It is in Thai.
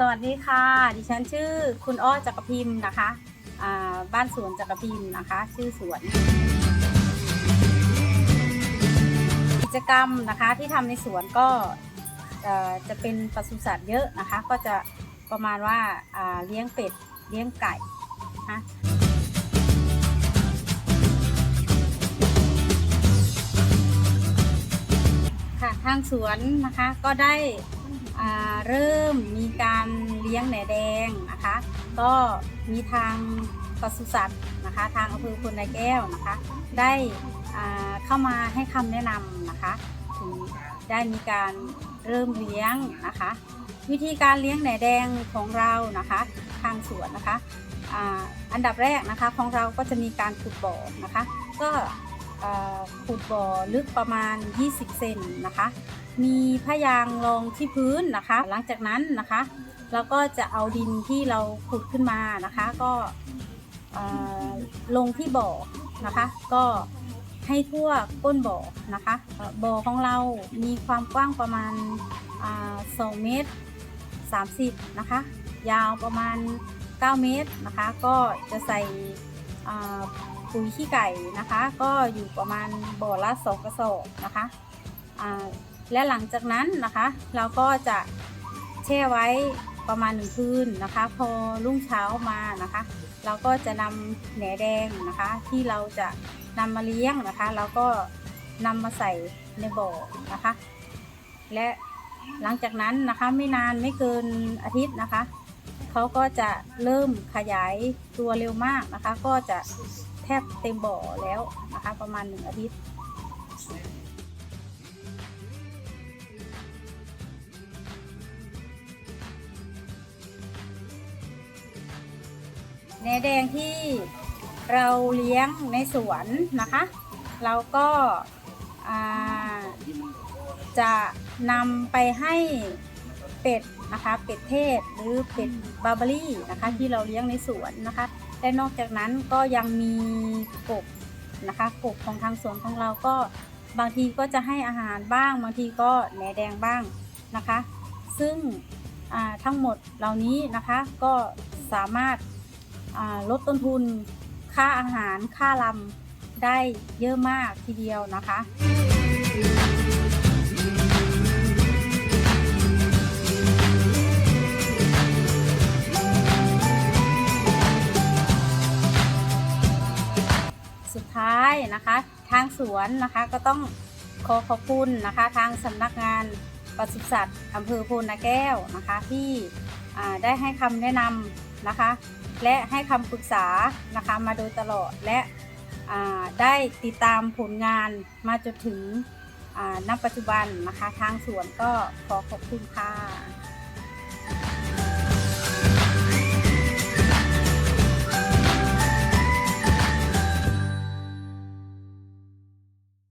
สวัสดีค่ะ ดิฉันชื่อคุณอ้อจักรพิมพ์นะคะอ่าบ้านสวนจักรพิมพ์นะคะ ชื่อสวน กิจกรรมนะคะที่ทำในสวนก็จะเป็นปศุสัตว์เยอะนะคะ ก็จะประมาณว่าเลี้ยงเป็ดเลี้ยงไก่นะค่ะทางสวนนะคะก็ได้ เริ่มมีการเลี้ยงแหนแดงนะคะ ก็มีทางปศุสัตว์นะคะ ทางอำเภอพลนายแก้วนะคะ ได้เข้ามาให้คำแนะนำนะคะถึงได้มีการเริ่มเลี้ยงนะคะ วิธีการเลี้ยงแหนแดงของเรานะคะ ทางสวนนะคะอ,อันดับแรกนะคะของเราก็จะมีการขุดบ่อนะคะ ก็ ขุดบ่อลึกประมาณ 20 เซนนะคะ มีผ้ายางรองที่พื้นนะคะ หลังจากนั้นนะคะเราก็จะเอาดินที่เราขุดขึ้นมานะคะ ก็ลงที่บ่อนะคะ ก็ให้ทั่วก้นบ่อนะคะ บ่อของเรามีความกว้างประมาณ2เมตร30นะคะ ยาวประมาณ 9 เมตรนะคะ ก็จะใส่ ปุ๋ยขี้ไก่นะคะ ก็อยู่ประมาณบ่อละ2กระสอบนะคะและหลังจากนั้นนะคะ เราก็จะแช่ไว้ประมาณหนึ่งคืนนะคะ พอรุ่งเช้ามานะคะ เราก็จะนำแหนแดงนะคะ ที่เราจะนำมาเลี้ยงนะคะเราก็นำมาใส่ในบ่อนะคะ และหลังจากนั้นนะคะไม่นานไม่เกินอาทิตย์นะคะเขาก็จะเริ่มขยายตัวเร็วมากนะคะ ก็จะ แทบเต็มบ่อแล้วนะคะ ประมาณหนึ่งอาทิตย์แหนแดงที่เราเลี้ยงในสวนนะคะ เราก็าจะนำไปให้เป็ดนะคะ เป็ดเทศหรือเป็ดบาร์เบอรี่นะคะ ที่เราเลี้ยงในสวนนะคะ และนอกจากนั้นก็ยังมีกบนะคะกบของทางสวนของเราก็บางทีก็จะให้อาหารบ้าง บางทีก็แหนแดงบ้างนะคะ ซึ่งทั้งหมดเหล่านี้นะคะก็สามารถลดต้นทุนค่าอาหารค่าลำได้เยอะมากทีเดียวนะคะ สุดท้ายนะคะ ทางสวนนะคะก็ต้องขอขอบคุณนะคะ ทางสำนักงานปศุสัตว์อำเภอโพนาแก้วนะคะ ที่ได้ให้คำแนะนำนะคะ และให้คำปรึกษานะคะมาโดยตลอดและได้ติดตามผลงานมาจนถึงณปัจจุบันนะคะ ทางสวนก็ขอขอบคุณค่ะ